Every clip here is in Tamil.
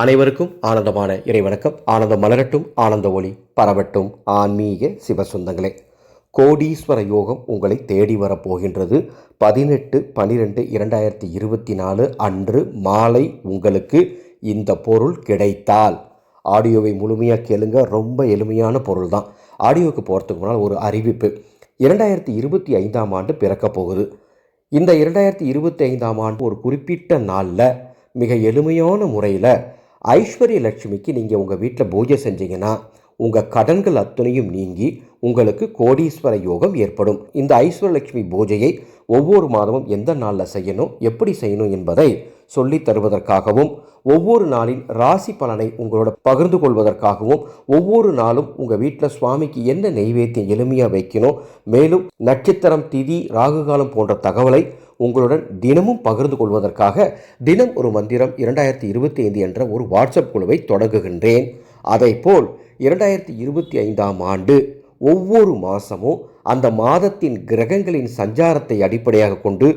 அனைவருக்கும் ஆனந்தமான இறைவணக்கம். ஆனந்தம் மலரட்டும் ஆனந்த ஒளி பரவட்டும். ஆன்மீக சிவசுந்தங்களே கோடீஸ்வர யோகம் உங்களை தேடி வரப்போகின்றது. பதினெட்டு பன்னிரெண்டு இரண்டாயிரத்தி இருபத்தி நாலு அன்று மாலை உங்களுக்கு இந்த பொருள் கிடைத்தால். ஆடியோவை முழுமையாக கேளுங்க. ரொம்ப எளிமையான பொருள் தான் ஆடியோவுக்கு போகிறதுக்கு முன்னால் ஒரு அறிவிப்பு. இரண்டாயிரத்தி இருபத்தி ஐந்தாம் ஆண்டு பிறக்கப் போகுது. இந்த இரண்டாயிரத்தி இருபத்தி ஐந்தாம் ஆண்டு ஒரு குறிப்பிட்ட நாளில் மிக எளிமையான முறையில் ஐஸ்வர்ய லட்சுமிக்கு நீங்கள் உங்கள் வீட்டில் பூஜை செஞ்சீங்கன்னா உங்கள் கடன்கள் அத்தனையும் நீங்கி உங்களுக்கு கோடீஸ்வர யோகம் ஏற்படும். இந்த ஐஸ்வர்யலட்சுமி பூஜையை ஒவ்வொரு மாதமும் எந்த நாளில் செய்யணும் எப்படி செய்யணும் என்பதை சொல்லித் தருவதற்காகவும் ஒவ்வொரு நாளின் ராசி பலனை உங்களோட பகிர்ந்து கொள்வதற்காகவும் ஒவ்வொரு நாளும் உங்கள் வீட்டில் சுவாமிக்கு என்ன நெய்வேத்தியம் எளிமையாக வைக்கணும் மேலும் நட்சத்திரம் திதி ராகுகாலம் போன்ற தகவலை உங்களுடன் தினமும் பகிர்ந்து கொள்வதற்காக தினம் ஒரு மந்திரம் இரண்டாயிரத்தி இருபத்தி ஐந்து என்ற ஒரு வாட்ஸ்அப் குழுவை தொடங்குகின்றேன். அதைப்போல் இரண்டாயிரத்தி இருபத்தி ஐந்தாம் ஆண்டு ஒவ்வொரு மாதமும் அந்த மாதத்தின் கிரகங்களின் சஞ்சாரத்தை அடிப்படையாக கொண்டு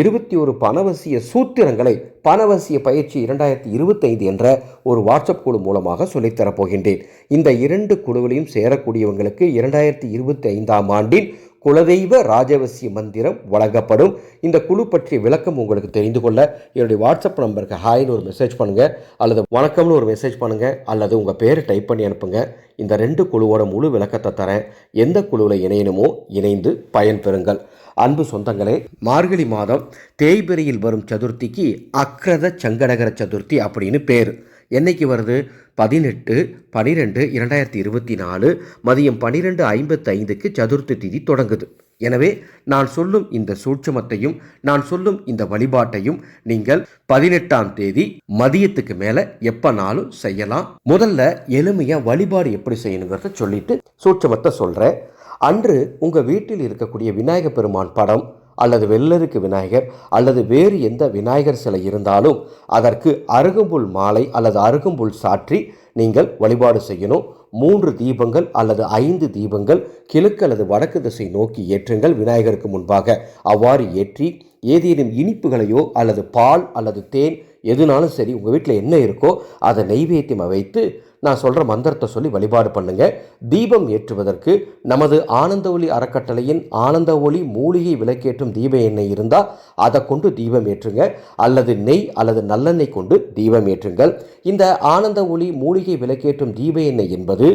இருபத்தி ஒரு பணவசிய சூத்திரங்களை பணவசிய பயிற்சி இரண்டாயிரத்தி இருபத்தைந்து என்ற ஒரு வாட்ஸ்அப் குழு மூலமாக சொல்லித்தரப் போகின்றேன். இந்த இரண்டு குழுவிலையும் சேரக்கூடியவங்களுக்கு இரண்டாயிரத்தி இருபத்தி ஐந்தாம் ஆண்டின் குலதெய்வ ராஜவசிய மந்திரம் வழங்கப்படும். இந்த குழு பற்றிய விளக்கம் உங்களுக்கு தெரிந்து கொள்ள என்னுடைய வாட்ஸ்அப் நம்பருக்கு ஹாய்னு ஒரு மெசேஜ் பண்ணுங்கள் அல்லது வணக்கம்னு ஒரு மெசேஜ் பண்ணுங்கள் அல்லது உங்கள் பேரை டைப் பண்ணி அனுப்புங்க. இந்த ரெண்டு குழுவோட முழு விளக்கத்தை தரேன். எந்த குழுவில் இணையணுமோ இணைந்து பயன்பெறுங்கள். அன்பு சொந்தங்களே மார்கழி மாதம் தேய்பிரையில் வரும் சதுர்த்திக்கு அக்ரத சங்கடகர சதுர்த்தி அப்படின்னு பேர். என்னைக்கு வருது? பதினெட்டு பனிரெண்டு இரண்டாயிரத்தி இருபத்தி நாலு மதியம் பன்னிரெண்டு ஐம்பத்தைந்துக்கு சதுர்த்தி திதி தொடங்குது. எனவே நான் சொல்லும் இந்த சூட்சமத்தையும் நான் சொல்லும் இந்த வழிபாட்டையும் நீங்கள் பதினெட்டாம் தேதி மதியத்துக்கு மேலே எப்போனாலும் செய்யலாம். முதல்ல எளிமையாக வழிபாடு எப்படி செய்யணுங்கிறத சொல்லிட்டு சூட்சமத்தை சொல்கிறேன் அன்று உங்கள் வீட்டில் இருக்கக்கூடிய விநாயகப் பெருமான் படம் அல்லது வெள்ளருக்கு விநாயகர் அல்லது வேறு எந்த விநாயகர் சிலை இருந்தாலும் அதற்கு அருகம்புல் மாலை அல்லது அருகம்புல் சாற்றி நீங்கள் வழிபாடு செய்யணும். மூன்று தீபங்கள் அல்லது ஐந்து தீபங்கள் கிழக்கு அல்லது வடக்கு திசை நோக்கி ஏற்றுங்கள். விநாயகருக்கு முன்பாக அவ்வாறு ஏற்றி ஏதேனும் இனிப்புகளையோ அல்லது பால் அல்லது தேன் எதுனாலும் சரி உங்கள் வீட்டில் என்ன இருக்கோ அதை நெய்வேத்தியம் வைத்து நான் சொல்கிற மந்திரத்தை சொல்லி வழிபாடு பண்ணுங்க. தீபம் ஏற்றுவதற்கு நமது ஆனந்த ஒளி அறக்கட்டளையின் ஆனந்த ஒளி மூலிகை விளக்கேற்றும் தீப எண்ணெய் இருந்தால் அதை கொண்டு தீபம் ஏற்றுங்க. அல்லது நெய் அல்லது நல்லெண்ணெய் கொண்டு தீபம் ஏற்றுங்கள். இந்த ஆனந்த ஒளி மூலிகை விளக்கேற்றும் தீப எண்ணெய் என்பது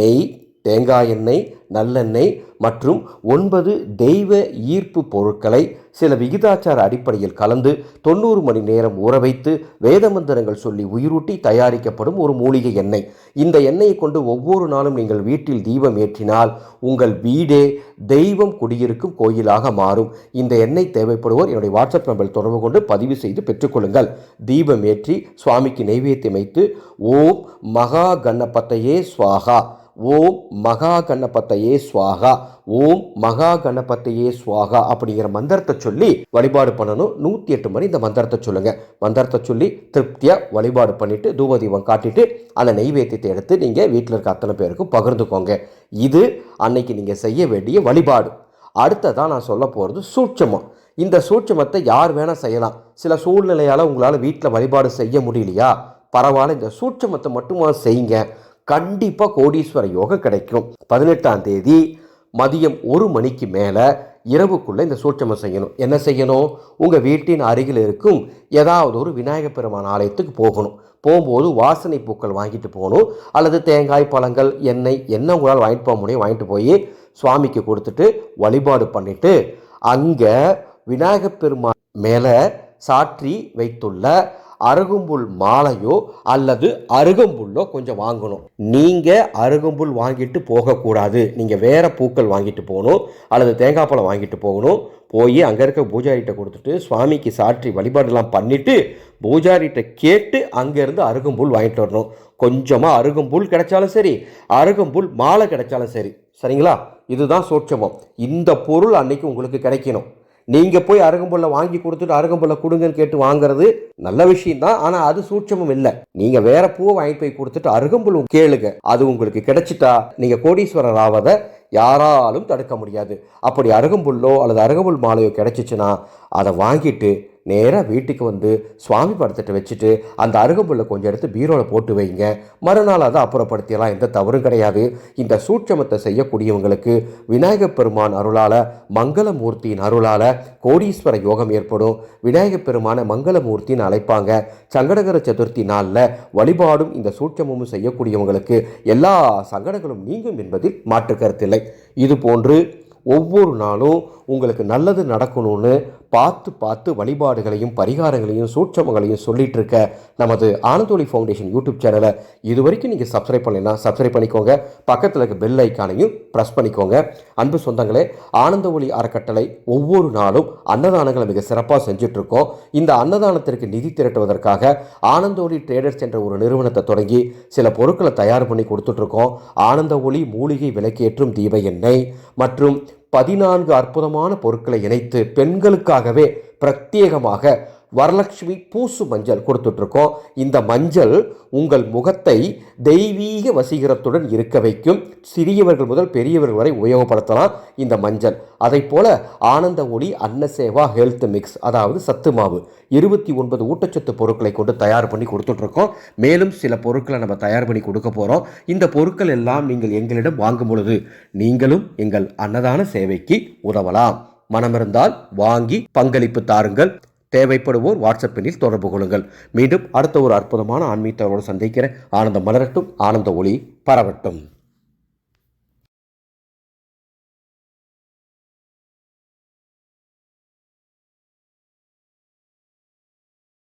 நெய் தேங்காய் எண்ணெய் நல்லெண்ணெய் மற்றும் ஒன்பது தெய்வ ஈர்ப்பு பொருட்களை சில விகிதாச்சார அடிப்படையில் கலந்து தொண்ணூறு மணி நேரம் ஊற வைத்து வேத மந்திரங்கள் சொல்லி உயிரூட்டி தயாரிக்கப்படும் ஒரு மூலிகை எண்ணெய். இந்த எண்ணெயை கொண்டு ஒவ்வொரு நாளும் நீங்கள் வீட்டில் தீபம் ஏற்றினால் உங்கள் வீடே தெய்வம் குடியிருக்கும் கோயிலாக மாறும். இந்த எண்ணெய் தேவைப்படுவோர் என்னுடைய வாட்ஸ்அப் நம்பரில் தொடர்பு கொண்டு பதிவு செய்து பெற்றுக்கொள்ளுங்கள். தீபம் ஏற்றி சுவாமிக்கு நெய்வேத்தியம் வைத்து ஓம் மகா கணபத்தையே ஸ்வாகா ஓம் மகா கணபத்தையே சுவாகா ஓம் மகா கணபத்தையே சுவாகா அப்படிங்கிற மந்திரத்தை சொல்லி வழிபாடு பண்ணணும். நூற்றி எட்டு மணி இந்த மந்திரத்தை சொல்லுங்க. மந்திரத்தை சொல்லி திருப்தியாக வழிபாடு பண்ணிட்டு தூபதீபம் காட்டிட்டு அந்த நெய்வேத்தியத்தை எடுத்து நீங்கள் வீட்டில் இருக்க அத்தனை பேருக்கும் பகிர்ந்துக்கோங்க. இது அன்னைக்கு நீங்கள் செய்ய வேண்டிய வழிபாடு. அடுத்ததான் நான் சொல்ல போகிறது சூட்சமம். இந்த சூட்சமத்தை யார் வேணால் செய்யலாம். சில சூழ்நிலையால் உங்களால் வீட்டில் வழிபாடு செய்ய முடியலையா? பரவாயில்ல. இந்த சூட்சமத்தை மட்டுமா செய்யுங்க. கண்டிப்பாக கோடீஸ்வர யோகம் கிடைக்கும். பதினெட்டாம் தேதி மதியம் ஒரு மணிக்கு மேலே இரவுக்குள்ளே இந்த சூட்சமம் செய்யணும். என்ன செய்யணும்? உங்கள் வீட்டின் அருகில் இருக்கும் ஏதாவது ஒரு விநாயகப் பெருமான் ஆலயத்துக்கு போகணும். போகும்போது வாசனை பூக்கள் வாங்கிட்டு போகணும். அல்லது தேங்காய் பழங்கள் எண்ணெய் என்ன உங்களால் வாங்கிட்டு போக முடியும் வாங்கிட்டு போய் சுவாமிக்கு கொடுத்துட்டு வழிபாடு பண்ணிவிட்டு அங்கே விநாயகப் பெருமான் மேலே சாற்றி வைத்துள்ள அருகம்புல் மாலையோ அல்லது அருகம்புல்லோ கொஞ்சம் வாங்கணும். நீங்கள் அருகம்புல் வாங்கிட்டு போகக்கூடாது. நீங்கள் வேறு பூக்கள் வாங்கிட்டு போகணும். அல்லது தேங்காய் பழம் வாங்கிட்டு போகணும். போய் அங்கே இருக்க பூஜாரிகிட்ட கொடுத்துட்டு சுவாமிக்கு சாற்றி வழிபாடெல்லாம் பண்ணிவிட்டு பூஜாரிகிட்ட கேட்டு அங்கேருந்து அருகம்புல் வாங்கிட்டு வரணும். கொஞ்சமாக அருகம்புல் கிடைச்சாலும் சரி அருகம்புல் மாலை கிடைச்சாலும் சரி. சரிங்களா? இதுதான் சூட்சமம். இந்த பொருள் அன்னைக்கு உங்களுக்கு கிடைக்கணும். நீங்கள் போய் அருகம்புல்லை வாங்கி கொடுத்துட்டு அருகம்புல்லை கொடுங்கன்னு கேட்டு வாங்குறது நல்ல விஷயம் தான் ஆனால் அது சூட்சமும் இல்லை. நீங்கள் வேற பூவை வாங்கிட்டு போய் கொடுத்துட்டு அருகம்புல் கேளுங்க. அது உங்களுக்கு கிடைச்சிட்டா நீங்கள் கோடீஸ்வரர் ஆவதை யாராலும் தடுக்க முடியாது. அப்படி அருகம்புல்லோ அல்லது அருகம்புல் மாலையோ கிடைச்சிச்சுன்னா அதை வாங்கிட்டு நேராக வீட்டுக்கு வந்து சுவாமி படத்திட்ட வச்சுட்டு அந்த அருகம்புல்லை கொஞ்சம் எடுத்து பீரோவில் போட்டு வைங்க. மறுநாள் அதை அப்புறப்படுத்தியெல்லாம் எந்த தவறும் கிடையாது. இந்த சூட்சமத்தை செய்யக்கூடியவங்களுக்கு விநாயகப் பெருமான் அருளால் மங்களமூர்த்தியின் அருளால் கோடீஸ்வர யோகம் ஏற்படும். விநாயகப் பெருமான மங்களமூர்த்தின்னு அழைப்பாங்க. சங்கடகர சதுர்த்தி நாளில் வழிபாடும் இந்த சூட்சமும் செய்யக்கூடியவங்களுக்கு எல்லா சங்கடங்களும் நீங்கும் என்பதில் மாற்று கருத்தில்லை இது போன்று ஒவ்வொரு நாளும் உங்களுக்கு நல்லது நடக்கணும்னு பார்த்து பார்த்து வழிபாடுகளையும் பரிகாரங்களையும் சூட்சமங்களையும் சொல்லிட்டு இருக்க நமது ஆனந்தோலி ஃபவுண்டேஷன் யூடியூப் சேனலை இது வரைக்கும் நீங்கள் சப்ஸ்கிரைப் பண்ணலைன்னா சப்ஸ்கிரைப் பண்ணிக்கோங்க. பக்கத்தில் இருக்க பெல் ஐக்கானையும் ப்ரெஸ் பண்ணிக்கோங்க. அன்பு சொந்தங்களே ஆனந்த ஒளி அறக்கட்டளை ஒவ்வொரு நாளும் அன்னதானங்களை மிக சிறப்பாக செஞ்சிட்ருக்கோம் இந்த அன்னதானத்திற்கு நிதி திரட்டுவதற்காக ஆனந்த ஒளி ட்ரேடர்ஸ் என்ற ஒரு நிறுவனத்தை தொடங்கி சில பொருட்களை தயார் பண்ணி கொடுத்துட்ருக்கோம் ஆனந்த ஒளி மூலிகை விலக்கேற்றும் தீப எண்ணெய் மற்றும் பதினான்கு அற்புதமான பொருட்களை இணைத்து பெண்களுக்காகவே பிரத்யேகமாக வரலட்சுமி பூசு மஞ்சள் கொடுத்துட்ருக்கோம். இந்த மஞ்சள் உங்கள் முகத்தை தெய்வீக வசீகரத்துடன் இருக்க வைக்கும். சிறியவர்கள் முதல் பெரியவர்கள் வரை உபயோகப்படுத்தலாம் இந்த மஞ்சள். அதை போல ஆனந்த ஒளி அன்னசேவா ஹெல்த் மிக்ஸ் அதாவது சத்து மாவு இருபத்தி ஒன்பது ஊட்டச்சத்து பொருட்களை கொண்டு தயார் பண்ணி கொடுத்துட்ருக்கோம். மேலும் சில பொருட்களை நம்ம தயார் பண்ணி கொடுக்க போகிறோம் இந்த பொருட்கள் எல்லாம் நீங்கள் எங்களிடம் வாங்கும் பொழுது நீங்களும் எங்கள் அன்னதான சேவைக்கு உதவலாம். மனமிருந்தால் வாங்கி பங்களிப்பு தாருங்கள். தேவைப்படுவோர் வாட்ஸ்அப்பினில் தொடர்பு கொள்ளுங்கள். மீண்டும் அடுத்த ஒரு அற்புதமான ஆன்மீகத்தோடு சந்திக்கிறேன். ஆனந்தம் மலரட்டும். ஆனந்த ஒளி பரவட்டும்.